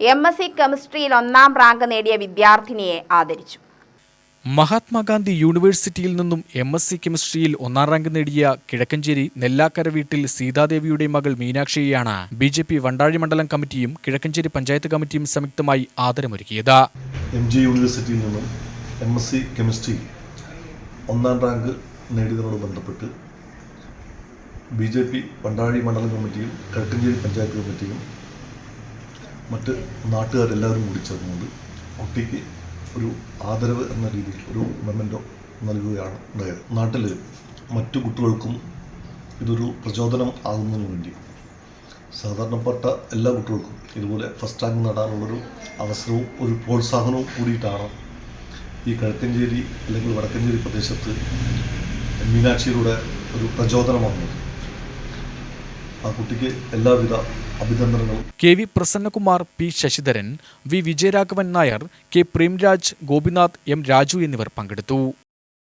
M S C കെമിസ്ട്രിയിൽ ഒന്നാം rank നേടിയ വിദ്യാർത്ഥിനിയെ ആദരിച്ചു. മഹാത്മാഗാന്ധി യൂണിവേഴ്സിറ്റിയിൽ നിന്നും എം എസ് സി കെമിസ്ട്രിയിൽ ഒന്നാം റാങ്ക് നേടിയ കിഴക്കഞ്ചേരി നെല്ലാക്കര വീട്ടിൽ സീതാദേവിയുടെ മകൾ മീനാക്ഷിയെയാണ് ബി ജെ പി വണ്ടാഴി മണ്ഡലം കമ്മിറ്റിയും കിഴക്കഞ്ചേരി പഞ്ചായത്ത് കമ്മിറ്റിയും സംയുക്തമായി ആദരമൊരുക്കിയത്. എം ജി യൂണിവേഴ്സിറ്റിയിൽ നിന്നും എം എസ് സി കെമിസ്ട്രി ഒന്നാം റാങ്ക് നേടിയതിനോട് ബന്ധപ്പെട്ട് ബി ജെ പി വണ്ടാഴി മണ്ഡലം കമ്മിറ്റിയും കിഴക്കഞ്ചേരി പഞ്ചായത്ത് കമ്മിറ്റിയും മറ്റ് നാട്ടുകാരെല്ലാവരും കൂടി ചേർന്നുകൊണ്ട് കുട്ടിക്ക് ഒരു ആദരവ് എന്ന രീതിയിൽ ഒരു മെമ്മന്റോ നൽകുകയാണ് ഉണ്ടായത്. നാട്ടിൽ മറ്റു കുട്ടികൾക്കും ഇതൊരു പ്രചോദനം ആകുന്നതിന് വേണ്ടി സാധാരണപ്പെട്ട എല്ലാ കുട്ടികൾക്കും ഇതുപോലെ ഫസ്റ്റ് റാങ്ക് നേടാനുള്ളൊരു അവസരവും ഒരു പ്രോത്സാഹനവും കൂടിയിട്ടാണ് ഈ കിഴക്കഞ്ചേരി അല്ലെങ്കിൽ വടക്കഞ്ചേരി പ്രദേശത്ത് മീനാക്ഷിയിലൂടെ ഒരു പ്രചോദനം വന്നത് ആ കുട്ടിക്ക് എല്ലാവിധ അഭിനന്ദനങ്ങളും. K V Prasannakumar P Sasidharan V Vijayaraghavan Nair K Premraj Gopinath M Raju എന്നിവർ പങ്കെടുത്തു.